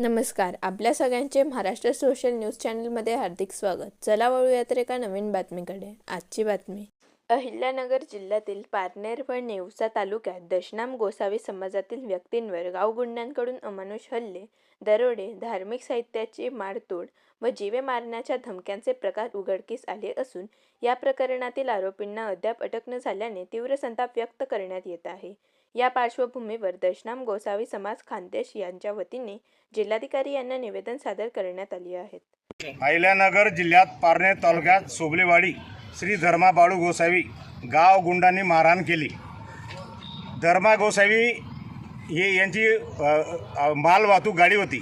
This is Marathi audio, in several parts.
नमस्कार आपल्या सगळ्यांचे महाराष्ट्र सोशल न्यूज चॅनलमध्ये हार्दिक स्वागत. चला वळूया एका नवीन बातमीकडे. आजची बातमी. अहिल्यानगर जिल्ह्यातील पारनेर व नेवसा तालुक्यात दशनाम गोसावी समाजातील व्यक्तींवर गावगुंडांकडून अमानुष हल्ले दरोडे धार्मिक साहित्याची मारतोड व जीवे मारण्याच्या धमक्यांचे प्रकार उघडकीस आले असून या प्रकरणातील आरोपींना अद्याप अटक न झाल्याने तीव्र संताप व्यक्त करण्यात येत आहे. या पार्श्वभूमीवर दशनाम गोसावी समाज खानदेश यांच्या वतीने जिल्हाधिकारी यांना निवेदन सादर करण्यात आले आहेत. अहिल्यानगर जिल्ह्यात पारनेर तालुक्यात सोबलेवाडी श्री धर्मा बाळू गोसावी गाव गुंडांनी मारहाण केली. धर्मा गोसावी हे यांची माल वाहतूक गाडी होती.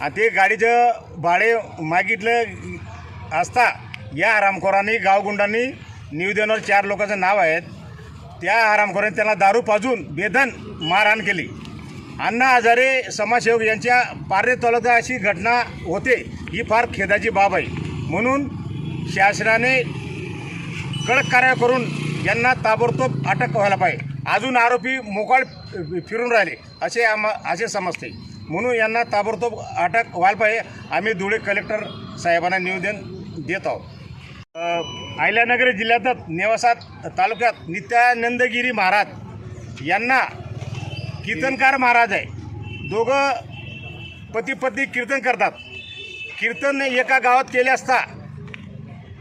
आणि ते गाडीचं भाडे मागितलं असता या हरामखोरांनी गावगुंडांनी निवेदनावर चार लोकांचं नाव आहेत. त्या हरामखोरांनी त्यांना दारू पाजून बेधन मारहाण केली. अण्णा हजारे समाजसेवक यांच्या पारे तालुका अशी घटना होते ही फार खेदाची बाब आहे. म्हणून शासनाने कडक कार्य करून यांना ताबडतोब अटक व्हायला पाहिजे. अजून आरोपी मोकाळ फिरून राहिले असे आम असे समजते. म्हणून यांना ताबडतोब अटक व्हायला पाहिजे. आम्ही धुळे कलेक्टर साहेबांना निवेदन देत आहोत. अहिल्यानगर जिल्ह्यातच नेवासा तालुक्यात नित्यानंदगिरी महाराज यांना कीर्तनकार महाराज आहे. दोघं पती पत्नी कीर्तन करतात. कीर्तन एका गावात केले असता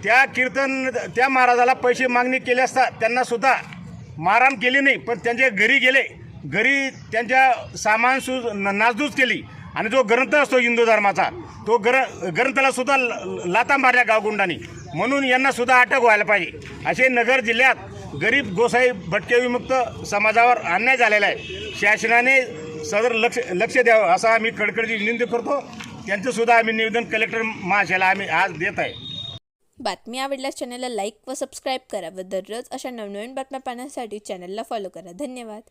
त्या कीर्तन त्या महाराजाला पैसे मागणी केली असता त्यांनासुद्धा माराम मारहाण केली नाही पण त्यांच्या घरी गेले. घरी त्यांच्या सामान सु न- नासधूस केली. आणि जो ग्रंथ असतो हिंदू धर्माचा तो ग्र ग्रंथालासुद्धा लाता ल- मारल्या गावगुंडांनी. म्हणून यांनासुद्धा अटक व्हायला पाहिजे. असे नगर जिल्ह्यात गरीब गोसाई भटके विमुक्त समाजावर अन्याय झालेला आहे. शासनाने सदर लक्ष लक्ष द्यावं असा आम्ही कडकडची विनंती करतो. त्यांचंसुद्धा आम्ही निवेदन कलेक्टर महाशाला आम्ही आज देत आहे. बातमी आवडल्यास चॅनलला लाईक व सबस्क्राईब करा व दररोज अशा नवनवीन बातम्या पाहण्यासाठी चॅनलला फॉलो करा. धन्यवाद.